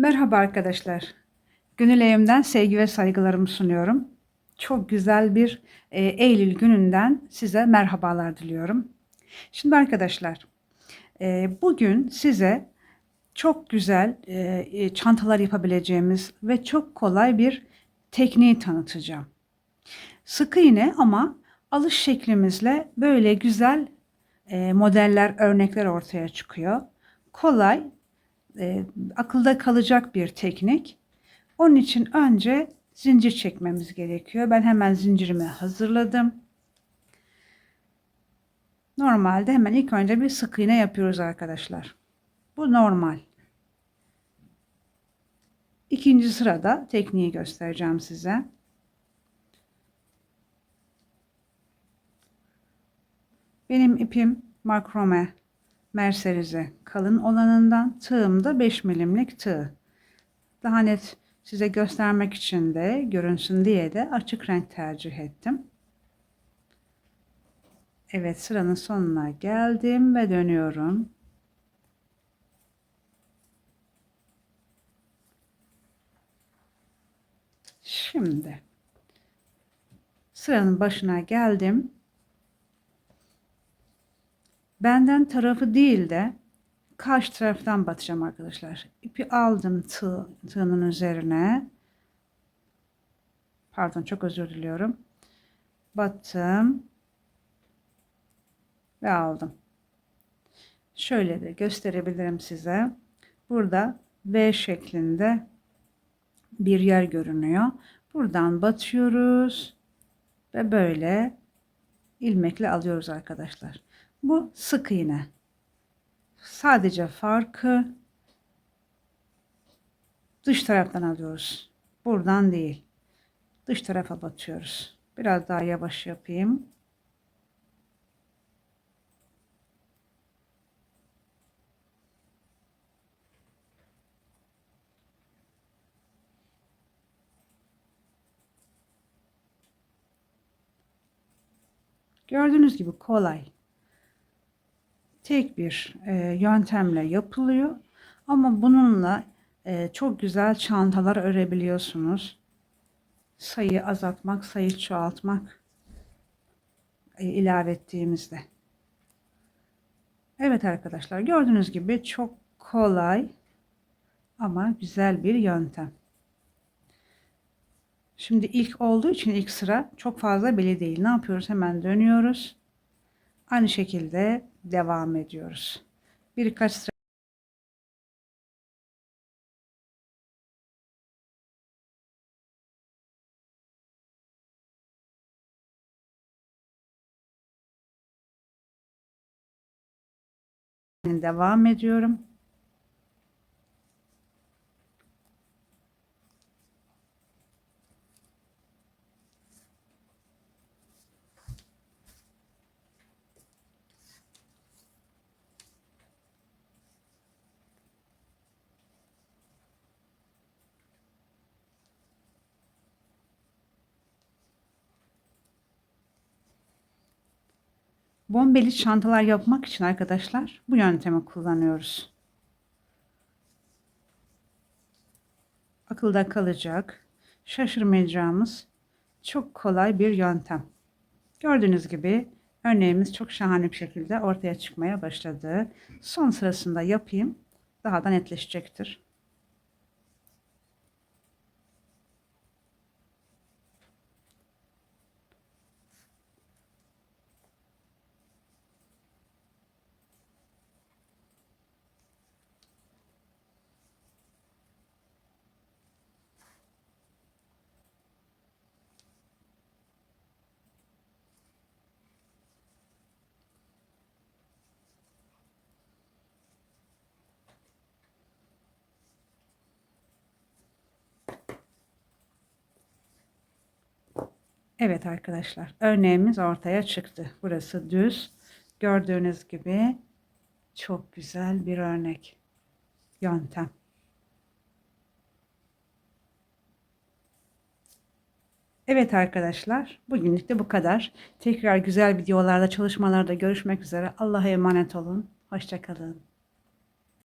Merhaba arkadaşlar. Gönül evimden sevgi ve saygılarımı sunuyorum. Çok güzel bir e, Eylül gününden size merhabalar diliyorum. Şimdi arkadaşlar, e, bugün size çok güzel e, e, çantalar yapabileceğimiz ve çok kolay bir tekniği tanıtacağım. Sıkı iğne ama alış şeklimizle böyle güzel e, modeller, örnekler ortaya çıkıyor. Kolay e, akılda kalacak bir teknik. Onun için önce zincir çekmemiz gerekiyor. Ben hemen zincirimi hazırladım. Normalde hemen ilk önce bir sık iğne yapıyoruz arkadaşlar. Bu normal. İkinci sırada tekniği göstereceğim size. Benim ipim makrome merserize kalın olanından tığım da 5 milimlik tığ. Daha net size göstermek için de görünsün diye de açık renk tercih ettim. Evet sıranın sonuna geldim ve dönüyorum. Şimdi sıranın başına geldim benden tarafı değil de karşı taraftan batacağım arkadaşlar. İpi aldım tığ, tığının üzerine. Pardon çok özür diliyorum. Battım. Ve aldım. Şöyle de gösterebilirim size. Burada V şeklinde bir yer görünüyor. Buradan batıyoruz. Ve böyle ilmekle alıyoruz arkadaşlar. Bu sık iğne. Sadece farkı dış taraftan alıyoruz. Buradan değil. Dış tarafa batıyoruz. Biraz daha yavaş yapayım. Gördüğünüz gibi kolay tek bir e, yöntemle yapılıyor. Ama bununla e, çok güzel çantalar örebiliyorsunuz. Sayı azaltmak, sayı çoğaltmak e, ilave ettiğimizde. Evet arkadaşlar gördüğünüz gibi çok kolay ama güzel bir yöntem. Şimdi ilk olduğu için ilk sıra çok fazla belli değil. Ne yapıyoruz? Hemen dönüyoruz. Aynı şekilde devam ediyoruz. Birkaç sıra devam ediyorum. Bombeli çantalar yapmak için arkadaşlar bu yöntemi kullanıyoruz. Akılda kalacak, şaşırmayacağımız çok kolay bir yöntem. Gördüğünüz gibi örneğimiz çok şahane bir şekilde ortaya çıkmaya başladı. Son sırasında yapayım daha da netleşecektir. Evet arkadaşlar örneğimiz ortaya çıktı. Burası düz. Gördüğünüz gibi çok güzel bir örnek yöntem. Evet arkadaşlar bugünlük de bu kadar. Tekrar güzel videolarda çalışmalarda görüşmek üzere. Allah'a emanet olun. Hoşçakalın.